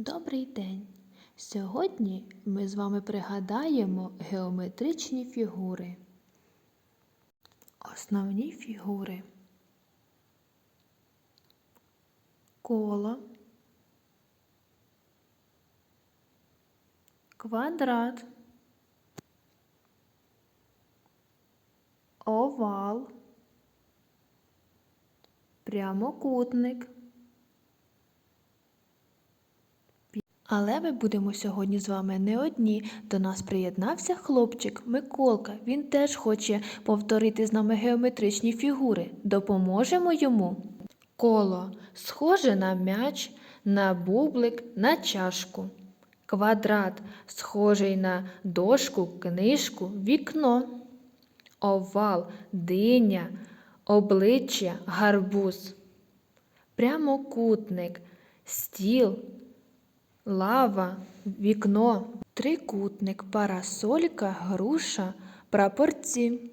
Добрий день! Сьогодні ми з вами пригадаємо геометричні фігури. Основні фігури. Коло, квадрат, овал, прямокутник. Але ми будемо сьогодні з вами не одні. До нас приєднався хлопчик Миколка. Він теж хоче повторити з нами геометричні фігури. Допоможемо йому. Коло схоже на м'яч, на бублик, на чашку. Квадрат схожий на дошку, книжку, вікно. Овал, диня, обличчя, гарбуз. Прямокутник, стіл, лава, вікно, трикутник, парасолька, груша, прапорці.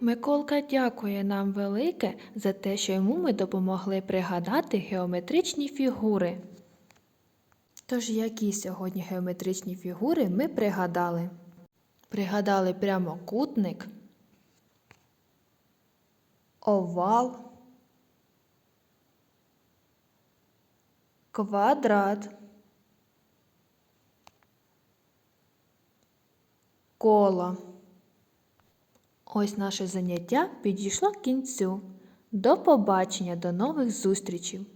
Миколка дякує нам велике за те, що йому ми допомогли пригадати геометричні фігури. Тож, які сьогодні геометричні фігури ми пригадали? Пригадали прямокутник, овал, квадрат, коло. Ось наше заняття підійшло к кінцю. До побачення, до нових зустрічей!